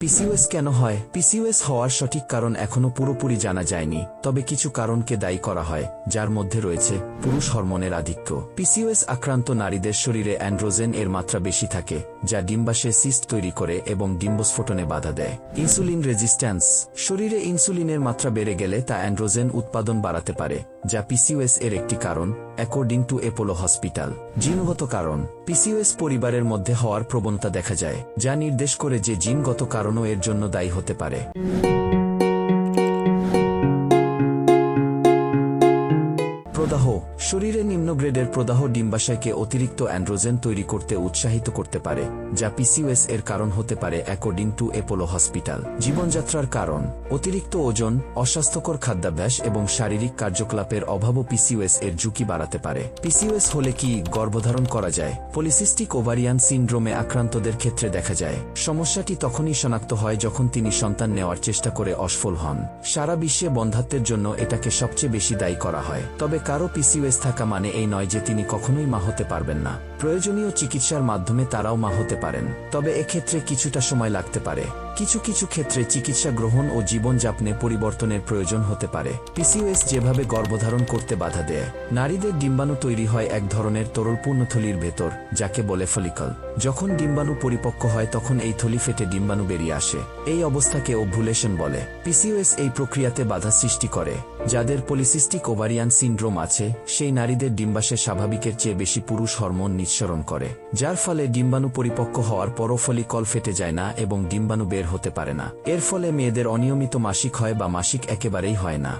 PCOS কেন হয়? PCOS হওয়ার সঠিক কারণ এখনও পুরোপুরি জানা যায়নি। তবে কিছু কারণকে দায়ী করা হয়, যার মধ্যে রয়েছে পুরুষ হরমোনের আধিক্য। পিসিওএস আক্রান্ত নারীদের শরীরে অ্যান্ড্রোজেন এর মাত্রা বেশি থাকে, যা ডিম্বাশয়ে সিস্ট তৈরি করে এবং ডিম্বস্ফোটনে বাধা দেয়। Insulin resistance. শরীরে ইনসুলিনের মাত্রা বেড়ে গেলে তা অ্যান্ড্রোজেন উৎপাদন বাড়াতে পারে, যা পিসিওএস এর একটি কারণ। অ্যাকর্ডিং টু এপোলো হসপিটাল জিনগত কারণ পিসিওএস পরিবারের মধ্যে হওয়ার প্রবণতা দেখা যায়, যা নির্দেশ করে যে জিনগত কারণও এর জন্য দায়ী হতে পারে। প্রদাহ। শরীরে নিম্ন গ্রেডের প্রদাহ ডিম্বাশয়কে অতিরিক্ত অ্যান্ড্রোজেন তৈরি করতে উৎসাহিত করতে পারে, যা পিসিওএস এর কারণ হতে পারে অ্যাকর্ডিং টু এপোলো হসপিটাল জীবনযাত্রার কারণ, অতিরিক্ত ওজন, অস্বাস্থ্যকর খাদ্যাভ্যাস এবং শারীরিক কার্যকলাপের অভাবও পিসিওএস এর ঝুঁকি বাড়াতে পারে। পিসিওএস হলে কি গর্ভধারণ করা যায়? পলিসিস্টিক ওভারিয়ান সিন্ড্রোমে আক্রান্তদের ক্ষেত্রে দেখা যায়। সমস্যাটি তখনই শনাক্ত হয় যখন তিনি সন্তান নেওয়ার চেষ্টা করে অসফল হন। সারা বিশ্বে বন্ধাত্বের জন্য এটাকে সবচেয়ে বেশি দায়ী করা হয়। তবে কারও পিসিওএস থাকা মানে এই নয় যে তিনি কখনোই মা হতে পারবেন না। প্রয়োজনীয় চিকিৎসার মাধ্যমে তারাও মা হতে পারেন। তবে এক্ষেত্রে কিছুটা সময় লাগতে পারে। কিছু কিছু ক্ষেত্রে চিকিৎসা গ্রহণ ও জীবনযাপনে পরিবর্তনের প্রয়োজন হতে পারে। পিসিওএস যেভাবে গর্ভধারণ করতে বাধা দেয়, নারীদের ডিম্বাণু তৈরি হয় এক ধরনের তরল পূর্ণথলির ভেতর, যাকে বলে ফলিকল যখন ডিম্বাণু পরিপক্ক হয়, তখন এই থলি ফেটে ডিম্বাণু বেরিয়ে আসে। এই অবস্থাকে ওভুলেশন বলে। পিসিওএস এই প্রক্রিয়াতে বাধা সৃষ্টি করে। যাদের পলিসিস্টিক ওভারিয়ান সিন্ড্রোম আছে, সেই নারীদের ডিম্বাশে স্বাভাবিকের চেয়ে বেশি পুরুষ হরমোন নিঃসরণ করে, যার ফলে ডিম্বাণু পরিপক্ক হওয়ার পরও ফলিকল ফেটে যায় না এবং ডিম্বাণু বের হতে পারে না। এর ফলে মেয়েদের অনিয়মিত মাসিক হয় বা মাসিক একেবারেই হয় না।